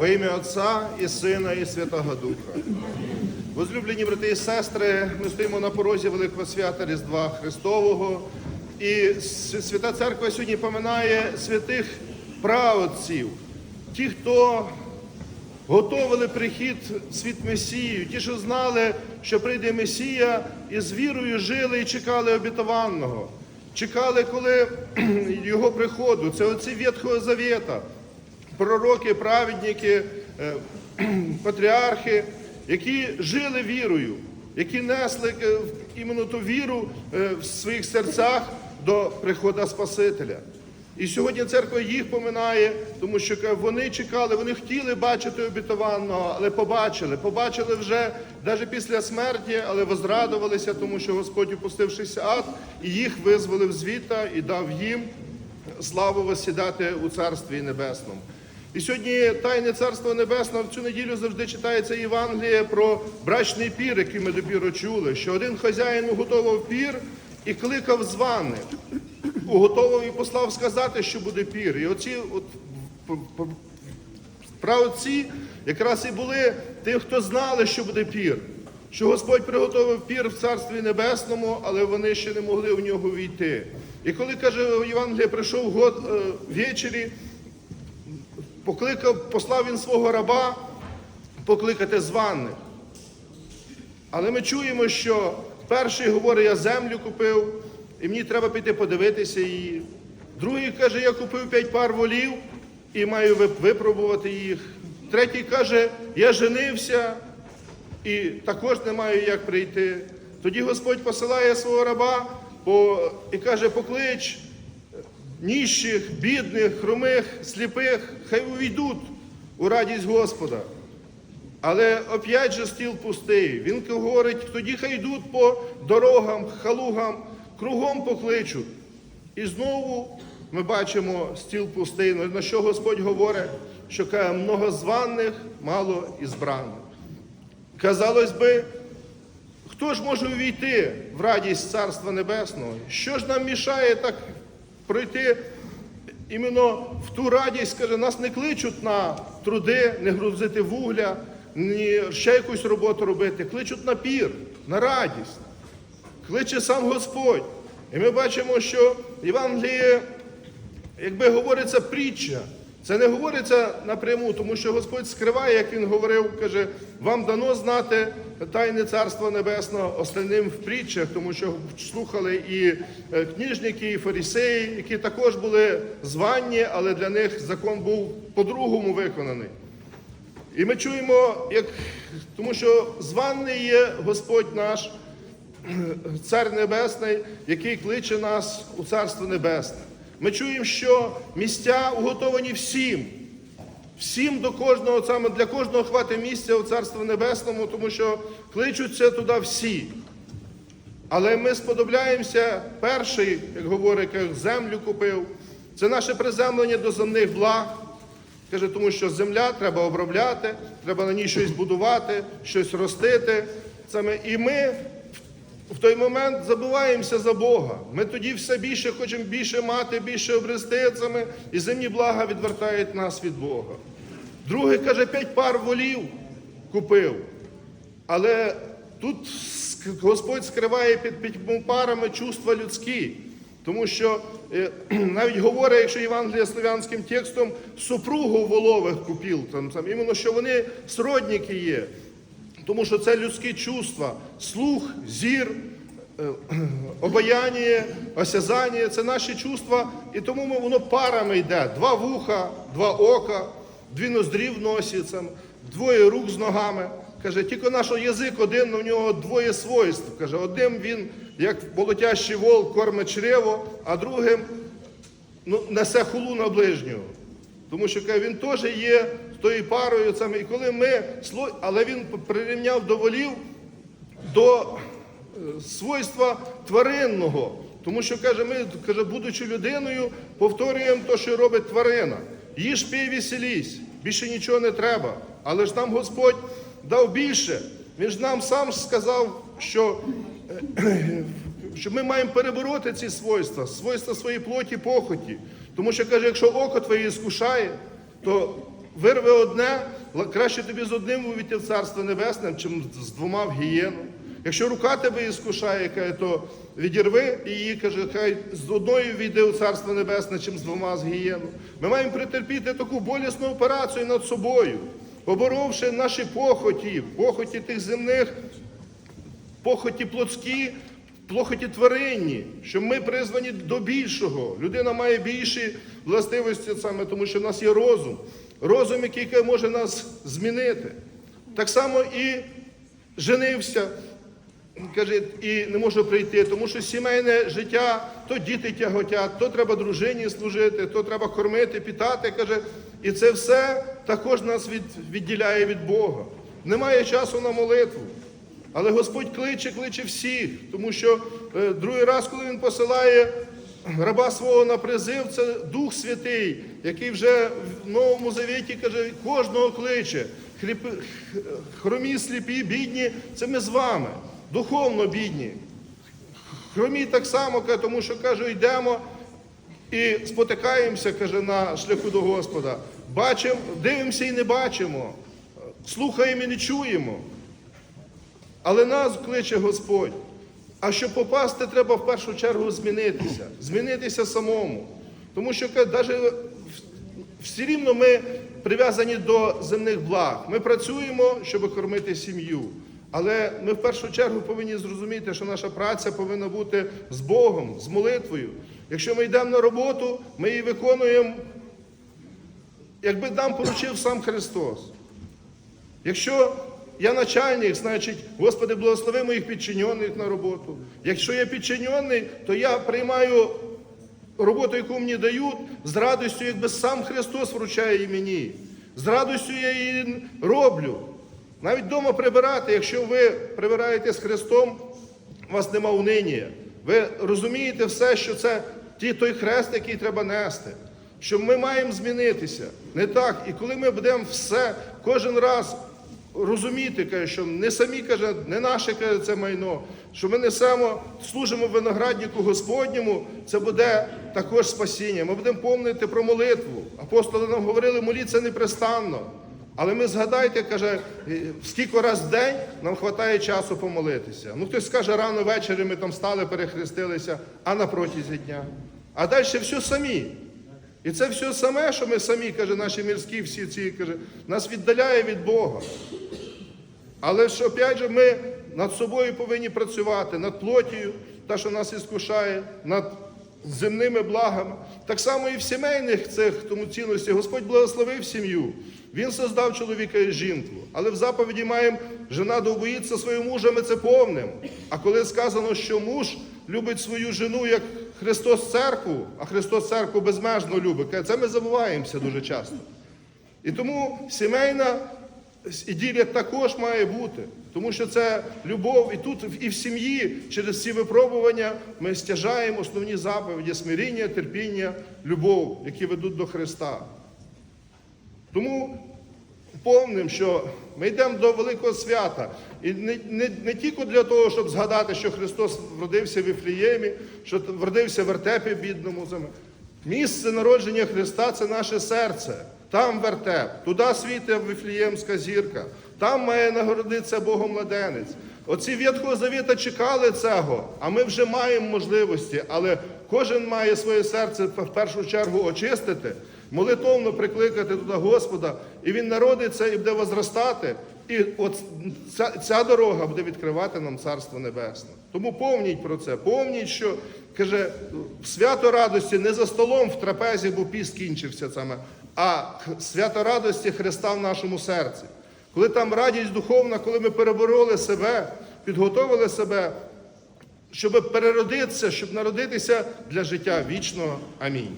Во ім'я Отця і Сина, і Святого Духа. Возлюблені брати і сестри, ми стоїмо на порозі Великого свята Різдва Христового. І Свята Церква сьогодні поминає святих праотців, ті, хто готовили прихід в світ Месію, ті, що знали, що прийде Месія, і з вірою жили і чекали обітованого. Чекали, коли його приходу. Це оці Ветхого Завета, пророки, праведники, е, патріархи, які жили вірою, які несли е, іменно ту віру е, в своїх серцях до приходу Спасителя. І сьогодні церква їх поминає, тому що вони чекали, вони хотіли бачити обітованого, але побачили. Побачили вже навіть після смерті, але возрадувалися, тому що Господь, опустившися ад, і їх визволив звіта і дав їм славу восідати у Царстві Небесному. І сьогодні Тайне Царство Небесного в цю неділю завжди читається Євангеліє про брачний пір, який ми допіру чули, що один хазяїн уготовив пір і кликав званих уготовив і послав сказати, що буде пір. І оці от п- п- якраз і були ті, хто знали, що буде пір. Що Господь приготовив пір в Царстві Небесному, але вони ще не могли в нього війти. І коли каже Євангелія, прийшов год е, ввечері, покликав, послав він свого раба покликати званих. Але ми чуємо, що перший говорить, я землю купив, і мені треба піти подивитися її. Другий каже, я купив п'ять пар волів і маю випробувати їх. Третій каже, я женився і також не маю як прийти. Тоді Господь посилає свого раба і каже, поклич ніщих, бідних, хромих, сліпих, хай увійдуть у радість Господа. Але опять же стіл пустий. Він говорить, тоді хай йдуть по дорогам, халугам, кругом покличуть. І знову ми бачимо стіл пустий, на що Господь говорить, що каже, много званих, мало і збраних. Казалось би, хто ж може увійти в радість Царства Небесного? Що ж нам мішає так пройти іменно в ту радість, каже, нас не кличуть на труди, не грузити вугля, ні ще якусь роботу робити, кличуть на пір, на радість. Кличе сам Господь. І ми бачимо, що в Євангелії, якби говориться притча, це не говориться напряму, тому що Господь скриває, як він говорив, каже, вам дано знати тайне Царства Небесного остальним в притчах, тому що слухали і е, книжники, і фарисеї, які також були звані, але для них закон був по-другому виконаний. І ми чуємо, як, тому що званий є Господь наш, Цар Небесний, який кличе нас у Царство Небесне. Ми чуємо, що місця уготовані всім. Всім до кожного, саме для кожного хватить місця у Царстві Небесному, тому що кличуться туди всі. Але ми сподобляємося перший, як говорить, як землю купив. Це наше приземлення до земних благ. Каже, тому що земля треба обробляти, треба на ній щось будувати, щось ростити. Саме і ми в той момент забуваємося за Бога. Ми тоді все більше хочемо більше мати, більше обрести і земні блага відвертають нас від Бога. Другий каже, п'ять пар волів купив. Але тут Господь скриває під п'ятьма парами чувства людські. Тому що е, навіть говорить, якщо Євангелія слов'янським текстом, супругу волових купів, там, там, іменно, що вони сродники є. Тому що це людські чувства, слух, зір, е, обаяння, осязання це наші чувства, і тому ми- воно парами йде. Два вуха, два ока, дві ноздрі в носі, це, двоє рук з ногами. Каже, тільки наш язик один, у нього двоє свойств. Каже, одним він, як болотящий вол, кормить чрево, а другим ну, несе хулу на ближнього. Тому що каже, він теж є тою парою, саме, і коли ми, але він прирівняв до волів до е, свойства тваринного. Тому що каже, ми, каже, будучи людиною, повторюємо те, що робить тварина. Їж пий веселісь, більше нічого не треба. Але ж нам Господь дав більше. Він ж нам сам сказав, що е, що ми маємо перебороти ці свойства, свойства своєї плоті, похоті. Тому що каже, якщо око твоє скушає, то вирве одне, краще тобі з одним увійти в Царство Небесне, чим з двома в гієну. Якщо рука тебе іскушає, каже, то відірви її, каже, хай з одною війде у Царство Небесне, чим з двома з гієну. Ми маємо претерпіти таку болісну операцію над собою, поборовши наші похоті, похоті тих земних, похоті плотські, похоті тваринні, що ми призвані до більшого. Людина має більші властивості саме, тому що в нас є розум. Розум, який може нас змінити. Так само і женився, каже, і не може прийти, тому що сімейне життя, то діти тяготять, то треба дружині служити, то треба кормити, питати, каже. І це все також нас від, відділяє від Бога. Немає часу на молитву. Але Господь кличе, кличе всіх, тому що е, другий раз, коли Він посилає раба свого на призив, це Дух Святий, який вже в Новому Завіті каже, кожного кличе. Хромі, сліпі, бідні, це ми з вами, духовно бідні. Хромі так само, тому що каже, йдемо і спотикаємося, каже, на шляху до Господа. Бачимо, дивимося і не бачимо, слухаємо і не чуємо. Але нас кличе Господь. А щоб попасти, треба в першу чергу змінитися, змінитися самому. Тому що навіть все рівно ми прив'язані до земних благ. Ми працюємо, щоб кормити сім'ю. Але ми в першу чергу повинні зрозуміти, що наша праця повинна бути з Богом, з молитвою. Якщо ми йдемо на роботу, ми її виконуємо, якби нам поручив сам Христос. Якщо я начальник, значить, Господи, благослови моїх підчинених на роботу. Якщо я підчинений, то я приймаю роботу, яку мені дають, з радістю, якби сам Христос вручає її мені. З радістю я її роблю. Навіть вдома прибирати, якщо ви прибираєте з Христом, у вас нема унинія. Ви розумієте все, що це ті, той хрест, який треба нести. Що ми маємо змінитися. Не так. І коли ми будемо все кожен раз розуміти, каже, що не самі каже, не наше каже, це майно, що ми несемо, служимо винограднику Господньому, це буде також спасіння. Ми будемо помнити про молитву. Апостоли нам говорили, моліться непрестанно. Але ми згадайте, каже, е, скільки раз в день нам вистачає часу помолитися. Ну хтось скаже, рано ввечері ми там стали, перехрестилися, а на протязі дня. А далі все самі. І це все саме, що ми самі, каже, наші мірські всі ці, каже, нас віддаляє від Бога. Але ж опять же ми над собою повинні працювати, над плотію, та, що нас іскушає, над земними благами. Так само і в сімейних цих тому цінностях Господь благословив сім'ю. Він создав чоловіка і жінку. Але в заповіді маємо жена довбоїться своїм мужем, і це повним. А коли сказано, що муж любить свою жену як Христос церкву, а Христос церкву безмежно любить, це ми забуваємося дуже часто. І тому сімейна іділія також має бути, тому що це любов, і тут, і в сім'ї, через ці випробування ми стяжаємо основні заповіді смиріння, терпіння, любов, які ведуть до Христа. Тому повним, що ми йдемо до великого свята. І не, не, не тільки для того, щоб згадати, що Христос вродився в Іфліємі, що вродився в вертепі бідному. Місце народження Христа це наше серце. Там вертеп, туди світить Вифліємська зірка, там має нагородитися Богом младенець. Оці Ветхого Завіта чекали цього, а ми вже маємо можливості, але кожен має своє серце в першу чергу очистити, молитовно прикликати туди Господа, і Він народиться і буде возростати. І от ця, ця дорога буде відкривати нам Царство Небесне. Тому помніть про це, помніть, що каже, свято радості не за столом в трапезі, бо піст кінчився саме, а свято радості Христа в нашому серці. Коли там радість духовна, коли ми перебороли себе, підготовили себе, щоб переродитися, щоб народитися для життя вічного. Амінь.